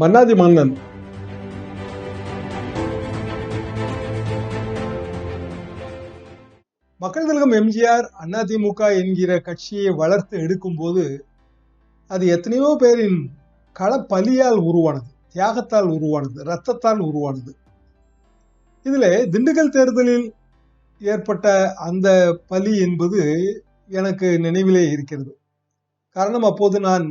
மன்னாதி மன்னன் மக்கள் திலகம் எம்ஜிஆர் அதிமுக என்கிற கட்சியை வளர்த்து எடுக்கும்போது அது எத்தனையோ பேரின் களப்பலியால் உருவானது தியாகத்தால் உருவானது ரத்தத்தால் உருவானது. இதில் திண்டுக்கல் தேர்தலில் ஏற்பட்ட அந்த பலி என்பது எனக்கு நினைவிலே இருக்கிறது. காரணம் அப்போது நான்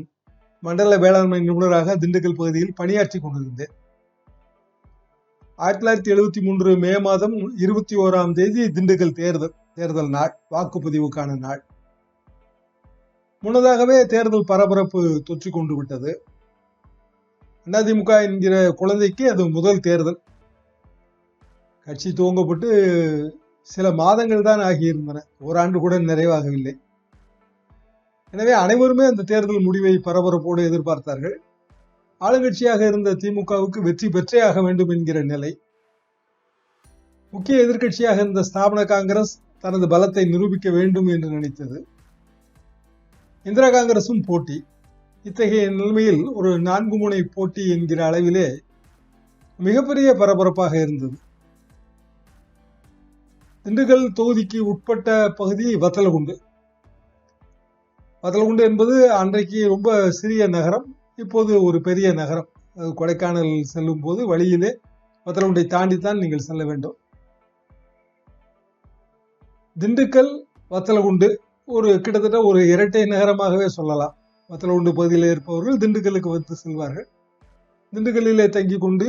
மண்டல வேளாண்மை நிபுணராக திண்டுக்கல் பகுதியில் பணியாற்றி கொண்டிருந்தேன். ஆயிரத்தி தொள்ளாயிரத்தி எழுபத்தி மூன்று மே மாதம் இருபத்தி ஓராம் தேதி திண்டுக்கல் தேர்தல் தேர்தல் நாள் வாக்குப்பதிவுக்கான நாள். முன்னதாகவே தேர்தல் பரபரப்பு தொற்றி கொண்டு விட்டது. அதிமுக என்கிற குழந்தைக்கு அது முதல் தேர்தல். கட்சி துவங்கப்பட்டு சில மாதங்கள் தான் ஆகியிருந்தன. ஓராண்டு கூட நிறைவாகவில்லை. எனவே அனைவருமே அந்த தேர்தல் முடிவை பரபரப்போடு எதிர்பார்த்தார்கள். ஆளுங்கட்சியாக இருந்த திமுகவுக்கு வெற்றி பெற்றே ஆக வேண்டும் என்கிற நிலை. முக்கிய எதிர்க்கட்சியாக இருந்த ஸ்தாபன காங்கிரஸ் தனது பலத்தை நிரூபிக்க வேண்டும் என்று நினைத்தது. இந்திரா காங்கிரசும் போட்டி. இத்தகைய நிலைமையில் ஒரு நான்கு முனை போட்டி என்கிற அளவிலே மிகப்பெரிய பரபரப்பாக இருந்தது. திண்டுக்கல் தொகுதிக்கு உட்பட்ட பகுதி வத்தலகுண்டு. வத்தலகுண்டு என்பது அன்றைக்கு ரொம்ப சிறிய நகரம் இப்போது ஒரு பெரிய நகரம். அது கொடைக்கானல் செல்லும் போது வழியிலே வத்தலகுண்டை தாண்டித்தான் நீங்கள் செல்ல வேண்டும். திண்டுக்கல் வத்தலகுண்டு ஒரு கிட்டத்தட்ட ஒரு இரட்டை நகரமாகவே சொல்லலாம். வத்தலகுண்டு பகுதியில் இருப்பவர்கள் திண்டுக்கலுக்கு வந்து செல்வார்கள். திண்டுக்கல்லிலே தங்கி கொண்டு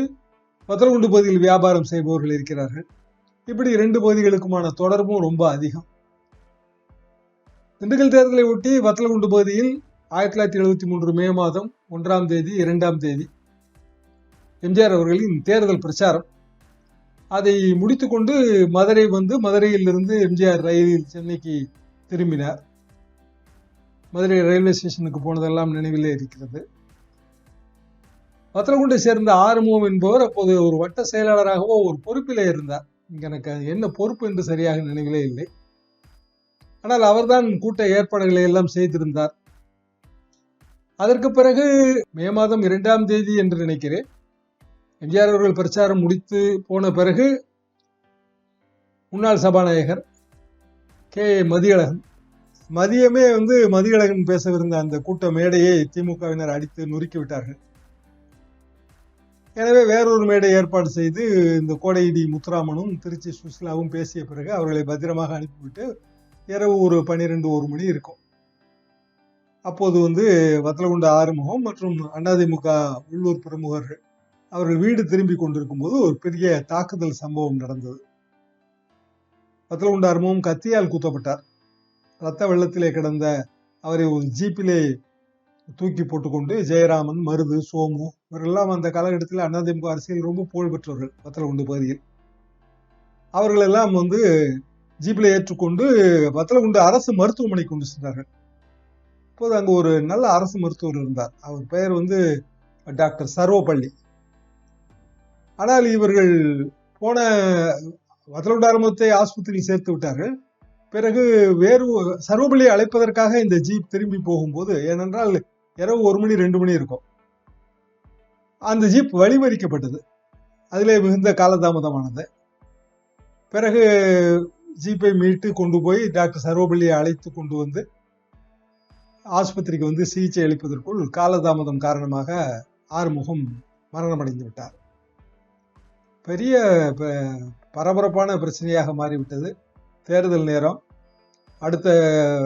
வத்தலகுண்டு பகுதியில் வியாபாரம் செய்பவர்கள் இருக்கிறார்கள். இப்படி இரண்டு பகுதிகளுக்குமான தொடர்பும் ரொம்ப அதிகம். திண்டுக்கல் தேர்தலை ஒட்டி வத்தலகுண்டு பகுதியில் ஆயிரத்தி தொள்ளாயிரத்தி எழுபத்தி மூன்று மே மாதம் ஒன்றாம் தேதி இரண்டாம் தேதி எம்ஜிஆர் அவர்களின் தேர்தல் பிரச்சாரம். அதை முடித்துக்கொண்டு மதுரை வந்து மதுரையிலிருந்து எம்ஜிஆர் ரயிலில் சென்னைக்கு திரும்பினார். மதுரை ரயில்வே ஸ்டேஷனுக்கு போனதெல்லாம் நினைவிலே இருக்கிறது. வத்தலகுண்டை சேர்ந்த ஆறுமுகம் என்பவர் அப்போது ஒரு வட்ட செயலாளராகவோ ஒரு பொறுப்பிலே இருந்தார். எனக்கு அது என்ன பொறுப்பு என்று சரியாக நினைவிலே இல்லை. ஆனால் அவர்தான் கூட்ட ஏற்பாடுகளை எல்லாம் செய்திருந்தார். அதற்கு பிறகு மே மாதம் இரண்டாம் தேதி என்று நினைக்கிறேன். எம்ஜிஆர் அவர்கள் பிரச்சாரம் முடித்து போன பிறகு முன்னாள் சபாநாயகர் கே. மதியழகன் மதியமே வந்து மதியழகன் பேசவிருந்த அந்த கூட்ட மேடையை திமுகவினர் அடித்து நொறுக்கி விட்டார்கள். எனவே வேறொரு மேடை ஏற்பாடு செய்து இந்த கோடையிடி முத்துராமனும் திருச்சி சுஷ்லாவும் பேசிய பிறகு அவர்களை பத்திரமாக அனுப்பிவிட்டு இரவு ஒரு பன்னிரெண்டு ஒரு மணி இருக்கும். அப்போது வந்து வத்தலகுண்ட ஆறுமுகம் மற்றும் அதிமுக உள்ளூர் பிரமுகர்கள் அவர்கள் வீடு திரும்பி கொண்டிருக்கும் போது ஒரு பெரிய தாக்குதல் சம்பவம் நடந்தது. வத்தலகுண்ட ஆறுமுகம் கத்தியால் குத்தப்பட்டார். ரத்த வெள்ளத்திலே கிடந்த அவரை ஒரு ஜீப்பிலே தூக்கி போட்டுக்கொண்டு ஜெயராமன் மருது சோமு இவரெல்லாம் அந்த காலகட்டத்தில் அதிமுக அரசியல் ரொம்ப புகழ் பெற்றவர்கள் வத்தலகுண்டு பகுதியில். அவர்களெல்லாம் வந்து ஜீப்பில் ஏற்றுக்கொண்டு வத்தலகுண்டு அரசு மருத்துவமனை கொண்டு சென்றார்கள். இப்போது அங்கே ஒரு நல்ல அரசு மருத்துவர் இருந்தார். அவர் பெயர் வந்து டாக்டர் சர்வப்பள்ளி ஆனால் இவர்கள் போன வத்தலகுண்டு ஆரம்பத்தை ஆஸ்பத்திரியில் சேர்த்து விட்டார்கள். பிறகு வேறு சர்வபள்ளியை அழைப்பதற்காக இந்த ஜீப் திரும்பி போகும்போது ஏனென்றால் இரவு ஒரு மணி ரெண்டு மணி இருக்கும். அந்த ஜீப் வழிமறிக்கப்பட்டது. அதிலே மிகுந்த காலதாமதமானது. பிறகு ஜீப்பை மீட்டு கொண்டு போய் டாக்டர் சர்வபள்ளியை அழைத்து கொண்டு வந்து ஆஸ்பத்திரிக்கு வந்து சிகிச்சை அளிப்பதற்குள் காலதாமதம் காரணமாக ஆறுமுகம் மரணமடைந்து விட்டார். பெரிய பரபரப்பான பிரச்சனையாக மாறிவிட்டது. தேர்தல் நேரம். அடுத்த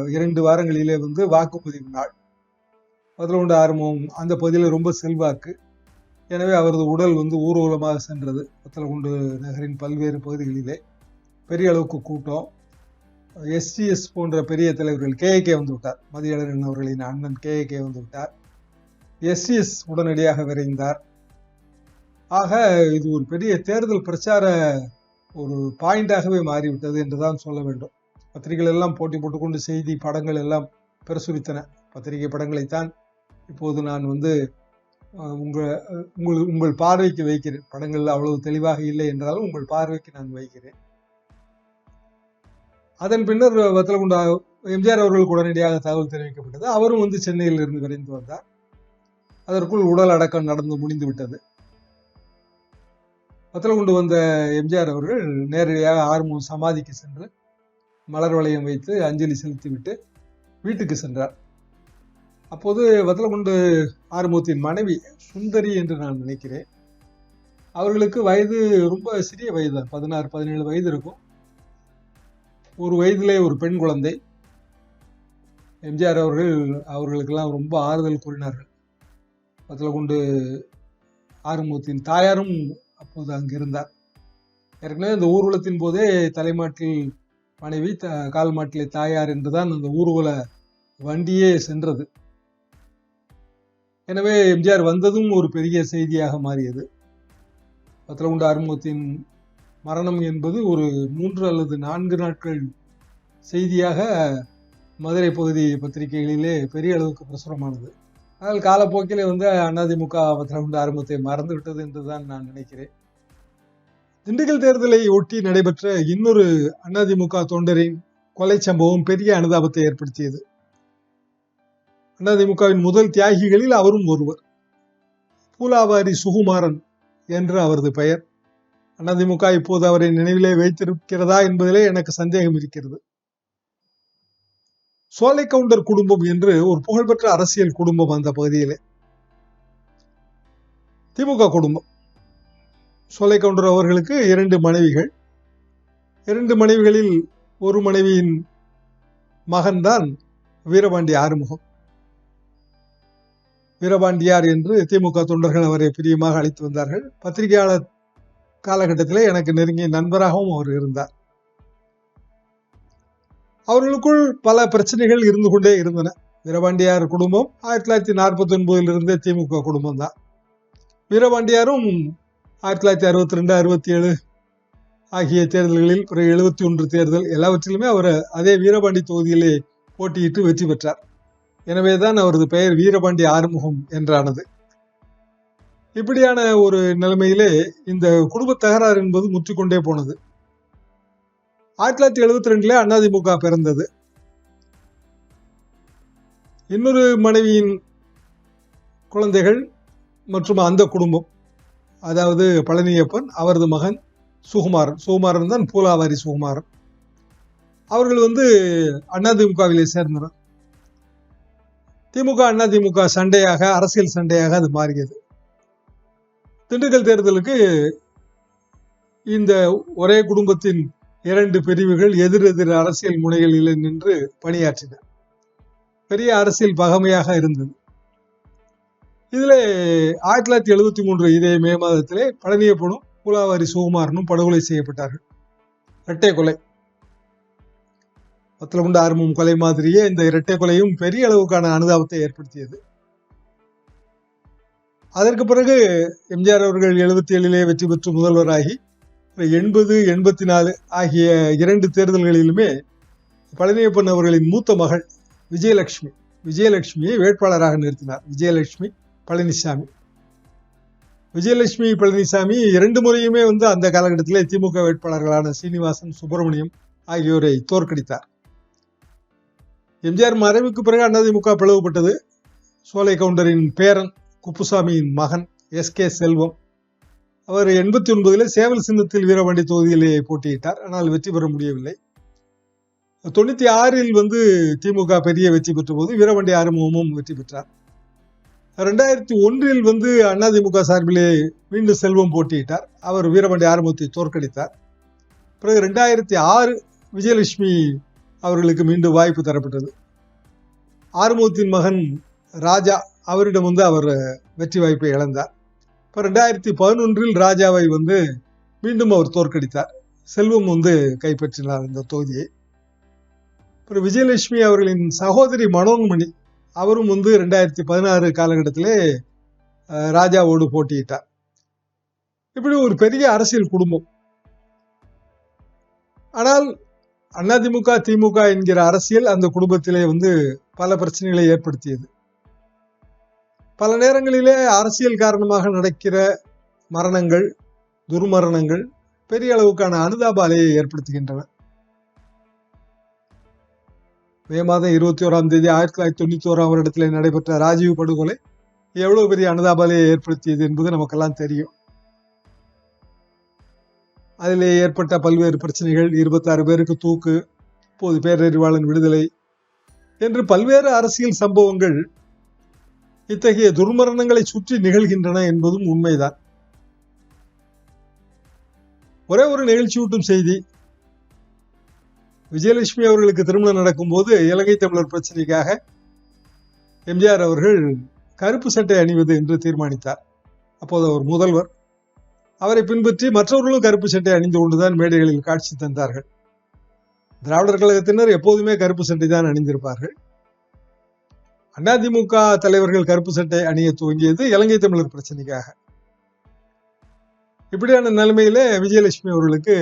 இரண்டு வாரங்களிலே வந்து வாக்குப்பதிவு நாள். பதிலொன்று ஆறுமுகம் அந்த பகுதியில் ரொம்ப செல்வாக்கு. எனவே அவரது உடல் வந்து ஊர்வலமாக சென்றது. பத்தலகுண்டு நகரின் பல்வேறு பகுதிகளிலே. பெரிய அளவுக்கு கூட்டம். எஸ்டிஎஸ் போன்ற பெரிய தலைவர்கள் கேஏகே வந்து விட்டார். மதியழகன் அவர்களின் அண்ணன் கேஏகே வந்து விட்டார். எஸ்டிஎஸ் உடனடியாக விரைந்தார். ஆக இது ஒரு பெரிய தேர்தல் பிரச்சார ஒரு பாயிண்டாகவே மாறிவிட்டது என்றுதான் சொல்ல வேண்டும். பத்திரிகைகள் எல்லாம் போட்டி போட்டுக்கொண்டு செய்தி படங்கள் எல்லாம் பிரசுரித்தன. பத்திரிகை படங்களைத்தான் இப்போது நான் வந்து உங்கள் உங்கள் உங்கள் பார்வைக்கு வைக்கிறேன். படங்கள் அவ்வளவு தெளிவாக இல்லை என்றாலும் உங்கள் பார்வைக்கு நான் வைக்கிறேன். அதன் பின்னர் வத்தலகுண்டா எம்ஜிஆர் அவர்களுக்கு உடனடியாக தகவல் தெரிவிக்கப்பட்டது. அவரும் வந்து சென்னையில் இருந்து விரைந்து வந்தார். அதற்குள் உடல் அடக்கம் நடந்து முடிந்து விட்டது. வத்தலகுண்டு வந்த எம்ஜிஆர் அவர்கள் நேரடியாக ஆறுமுகம் சமாதிக்கு சென்று மலர் வளையம் வைத்து அஞ்சலி செலுத்திவிட்டு வீட்டுக்கு சென்றார். அப்போது வத்தலகுண்டு ஆறுமுகத்தின் மனைவி சுந்தரி என்று நான் நினைக்கிறேன். அவர்களுக்கு வயது ரொம்ப சிறிய வயது தான் பதினாறு பதினேழு வயது இருக்கும். ஒரு வயதிலே ஒரு பெண் குழந்தை. எம்ஜிஆர் அவர்கள் அவர்களுக்கெல்லாம் ரொம்ப ஆறுதல் கூறினார்கள். வத்தலகுண்டு ஆறுமுகத்தின் தாயாரும் அப்போது அங்கே இருந்தார். ஏற்கனவே இந்த ஊர்வலத்தின் போதே தலைமாட்டில் மனைவி த கால் மாட்டிலே தாயார் என்றுதான் அந்த ஊர்வல வண்டியே சென்றது. எனவே எம்ஜிஆர் வந்ததும் ஒரு பெரிய செய்தியாக மாறியது. வத்தலகுண்டு ஆறுமுகத்தின் மரணம் என்பது ஒரு மூன்று அல்லது நான்கு நாட்கள் செய்தியாக மதுரை பகுதி பத்திரிகைகளிலே பெரிய அளவுக்கு பிரசுரமானது. ஆனால் காலப்போக்கில் வந்து அதிமுக வத்தலகுண்டு ஆரம்பத்தை மறந்து விட்டது என்றுதான் நான் நினைக்கிறேன். திண்டுக்கல் தேர்தலை ஒட்டி நடைபெற்ற இன்னொரு அதிமுக தொண்டரின் கொலை சம்பவம் பெரிய அனுதாபத்தை ஏற்படுத்தியது. அதிமுகவின் முதல் தியாகிகளில் அவரும் ஒருவர். பூலாவாரி சுகுமாரன் என்று அவரது பெயர். அதிமுக இப்போது அவரை நினைவிலே வைத்திருக்கிறதா என்பதிலே எனக்கு சந்தேகம் இருக்கிறது. சோலை கவுண்டர் குடும்பம் என்று ஒரு புகழ்பெற்ற அரசியல் குடும்பம் அந்த பகுதியிலே. திமுக குடும்பம். சோலை கவுண்டர் அவர்களுக்கு இரண்டு மனைவிகள். இரண்டு மனைவிகளில் ஒரு மனைவியின் மகன்தான் வீரபாண்டி ஆறுமுகம். வீரபாண்டியார் என்று திமுக தொண்டர்கள் அவரை பிரியமாக அழைத்து வந்தார்கள். பத்திரிகையாளர் காலகட்டத்தில் எனக்கு நெருங்கிய நண்பராகவும் அவர் இருந்தார். அவர்களுக்குள் பல பிரச்சனைகள் இருந்து கொண்டே இருந்தன. வீரபாண்டியார் குடும்பம் ஆயிரத்தி தொள்ளாயிரத்தி நாற்பத்தி ஒன்பதிலிருந்தே திமுக குடும்பம் தான் வீரபாண்டியாரும் ஆயிரத்தி தொள்ளாயிரத்தி அறுபத்தி ரெண்டு அறுபத்தி ஏழு ஆகிய தேர்தல்களில் பிறகு எழுபத்தி ஒன்று தேர்தல் எல்லாவற்றிலுமே அவர் அதே வீரபாண்டி தொகுதியிலே போட்டியிட்டு வெற்றி பெற்றார். எனவே தான் அவரது பெயர் வீரபாண்டி ஆறுமுகம் என்றானது. இப்படியான ஒரு நிலைமையிலே இந்த குடும்ப தகராறு என்பது முற்றிக்கொண்டே போனது. ஆயிரத்தி தொள்ளாயிரத்தி எழுபத்தி ரெண்டுல அதிமுக பிறந்தது. இன்னொரு மனைவியின் குழந்தைகள் மற்றும் அந்த குடும்பம் அதாவது பழனியப்பன் அவரது மகன் சுகுமாரன். சுகுமாரன் தான் பூலாவாரி சுகுமாரன். அவர்கள் வந்து அதிமுகவிலே சேர்ந்தனர். திமுக அதிமுக சண்டையாக அரசியல் சண்டையாக அது மாறியது. திண்டுக்கல் தேர்தலுக்கு இந்த ஒரே குடும்பத்தின் இரண்டு பிரிவுகள் எதிரெதிர் அரசியல் முனைகளில் நின்று பணியாற்றின. பெரிய அரசியல் பகமையாக இருந்தது. இதில் ஆயிரத்தி தொள்ளாயிரத்தி எழுபத்தி மூன்று இதே மே மாதத்திலே பழனியப்பனும் குலாவாரி சுகுமாரனும் படுகொலை செய்யப்பட்டார்கள். இரட்டை கொலை. பத்தலகுண்டு ஆர்மம் கொலை மாதிரியே இந்த இரட்டை கொலையும் பெரிய அளவுக்கான அனுதாபத்தை ஏற்படுத்தியது. அதற்கு பிறகு எம்ஜிஆர் அவர்கள் எழுபத்தி ஏழிலே வெற்றி பெற்று முதல்வராகி எண்பது எண்பத்தி நாலு ஆகிய இரண்டு தேர்தல்களிலுமே பழனியப்பன் அவர்களின் மூத்த மகள் விஜயலட்சுமி விஜயலட்சுமியை வேட்பாளராக நிறுத்தினார். விஜயலட்சுமி பழனிசாமி. விஜயலட்சுமி பழனிசாமி இரண்டு முறையுமே வந்து அந்த காலகட்டத்தில் திமுக வேட்பாளர்களான சீனிவாசன் சுப்பிரமணியம் ஆகியோரை தோற்கடித்தார். எம்ஜிஆர் மறைவுக்கு பிறகு அதிமுக பிளவுபட்டது. சோலை கவுண்டரின் பேரன் குப்புசாமியின் மகன் எஸ் கே செல்வம். அவர் எண்பத்தி ஒன்பதில் சேவல் சின்னத்தில் வீரபாண்டி தொகுதியிலே போட்டியிட்டார். ஆனால் வெற்றி பெற முடியவில்லை. தொண்ணூத்தி ஆறில் வந்து திமுக பெரிய வெற்றி பெற்ற போது வீரபாண்டி ஆறுமுகமும் வெற்றி பெற்றார். ரெண்டாயிரத்தி ஒன்றில் வந்து அதிமுக சார்பிலே மீண்டும் செல்வம் போட்டியிட்டார். அவர் வீரபாண்டி ஆறுமுகத்தை தோற்கடித்தார். பிறகு ரெண்டாயிரத்தி ஆறு விஜயலட்சுமி அவர்களுக்கு மீண்டும் வாய்ப்பு தரப்பட்டது. ஆறுமுகத்தின் மகன் ராஜா அவரிடம் வந்து அவர் வெற்றி வாய்ப்பை இழந்தார். இப்போ ரெண்டாயிரத்தி பதினொன்றில் ராஜாவை வந்து மீண்டும் அவர் தோற்கடித்தார். செல்வம் வந்து கைப்பற்றினார் இந்த தொகுதியை. அப்புறம் விஜயலட்சுமி அவர்களின் சகோதரி மனோன்மணி அவரும் வந்து ரெண்டாயிரத்தி பதினாறு காலகட்டத்திலே ராஜாவோடு போட்டியிட்டார். இப்படி ஒரு பெரிய அரசியல் குடும்பம். ஆனால் அதிமுக திமுக என்கிற அரசியல் அந்த குடும்பத்திலே வந்து பல பிரச்சனைகளை ஏற்படுத்தியது. பல நேரங்களிலே அரசியல் காரணமாக நடக்கிற மரணங்கள் துர்மரணங்கள் பெரிய அளவுக்கான அனுதாப அலையை ஏற்படுத்துகின்றன. மே மாதம் இருபத்தி ஓராம் தேதி ஆயிரத்தி தொள்ளாயிரத்தி தொண்ணூத்தி ஓராம் வருடத்தில் நடைபெற்ற ராஜீவ் படுகொலை எவ்வளவு பெரிய அனுதாபாலையை ஏற்படுத்தியது என்பது நமக்கெல்லாம் தெரியும். அதிலே ஏற்பட்ட பல்வேறு பிரச்சனைகள் இருபத்தாறு பேருக்கு தூக்கு இப்போது பேரறிவாளன் விடுதலை என்று பல்வேறு அரசியல் சம்பவங்கள் இத்தகைய துர்மரணங்களை சுற்றி நிகழ்கின்றன என்பதும் உண்மைதான். ஒரே ஒரு நிகழ்ச்சியூட்டும் செய்தி. விஜயலட்சுமி அவர்களுக்கு திருமணம் நடக்கும்போது இலங்கை தமிழர் பிரச்சனைக்காக எம்ஜிஆர் அவர்கள் கருப்பு சட்டை அணிவது என்று தீர்மானித்தார். அப்போது அவர் முதல்வர். அவரை பின்பற்றி மற்றவர்களும் கருப்பு சட்டை அணிந்து கொண்டுதான் மேடைகளில் காட்சி தந்தார்கள். திராவிடர் கழகத்தினர் எப்போதுமே கருப்பு சட்டை தான் அணிந்திருப்பார்கள். அதிமுக தலைவர்கள் கருப்பு சட்டை அணிய துவங்கியது இலங்கை தமிழர் பிரச்சனைக்காக. இப்படியான நிலைமையில விஜயலட்சுமி அவர்களுக்கு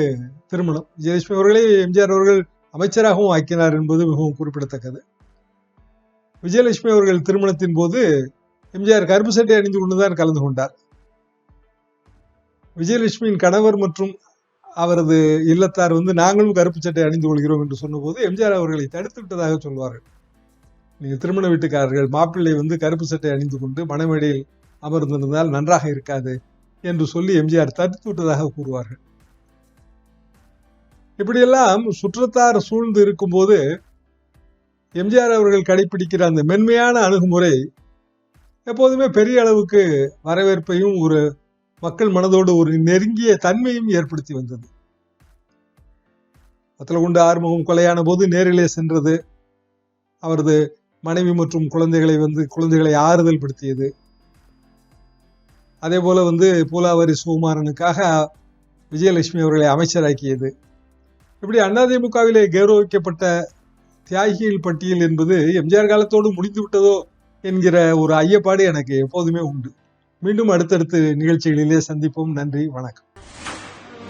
திருமணம். விஜயலட்சுமி அவர்களை எம்ஜிஆர் அவர்கள் அமைச்சராகவும் ஆக்கினார் என்பது மிகவும் குறிப்பிடத்தக்கது. விஜயலட்சுமி அவர்கள் திருமணத்தின் போது எம்ஜிஆர் கருப்பு சட்டை அணிந்து கொண்டுதான் கலந்து கொண்டார். விஜயலட்சுமியின் கணவர் மற்றும் அவரது இல்லத்தார் வந்து நாங்களும் கருப்பு சட்டை அணிந்து கொள்கிறோம் என்று சொன்னபோது எம்ஜிஆர் அவர்களை தடுத்து விட்டதாக சொல்வார்கள். நீங்கள் திருமண வீட்டுக்காரர்கள் மாப்பிள்ளை வந்து கருப்பு சட்டை அணிந்து கொண்டு மணமேடையில் அமர்ந்திருந்தால் நன்றாக இருக்காது என்று சொல்லி எம்ஜிஆர் தடுத்து விட்டதாக கூறுவார்கள். இப்படியெல்லாம் சுற்றத்தார் சூழ்ந்து இருக்கும்போது எம்ஜிஆர் அவர்கள் கடைபிடிக்கிற அந்த மென்மையான அணுகுமுறை எப்போதுமே பெரிய அளவுக்கு வரவேற்பையும் ஒரு மக்கள் மனதோடு ஒரு நெருங்கிய தன்மையும் ஏற்படுத்தி வந்தது. வத்தலகுண்டு ஆறுமுகம் கொலையான போது நேரிலே சென்றது. அவரது மனைவி மற்றும் குழந்தைகளை வந்து குழந்தைகளை ஆறுதல் படுத்தியது. அதே போல வந்து பூலாவரி சுகுமாரனுக்காக விஜயலட்சுமி அவர்களை அமைச்சராக்கியது. இப்படி அதிமுகவிலே கௌரவிக்கப்பட்ட தியாகிகள் பட்டியல் என்பது எம்ஜிஆர் காலத்தோடு முடிந்து விட்டதோ என்கிற ஒரு ஐயப்பாடு எனக்கு எப்போதுமே உண்டு. மீண்டும் அடுத்தடுத்து நிகழ்ச்சிகளிலே சந்திப்போம். நன்றி வணக்கம்.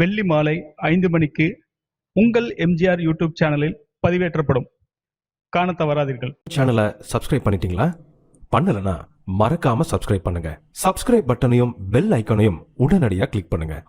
வெள்ளி மாலை ஐந்து மணிக்கு உங்கள் எம்ஜிஆர் யூடியூப் சேனலில் பதிவேற்றப்படும். காண தவறாதீர்கள். சேனலை சப்ஸ்கிரைப் பண்ணிட்டீங்களா? பண்ணலனா மறக்காம சப்ஸ்கிரைப் பண்ணுங்க. சப்ஸ்கிரைப் பட்டனையும் பெல் ஐக்கனையும் உடனடியாக கிளிக் பண்ணுங்க.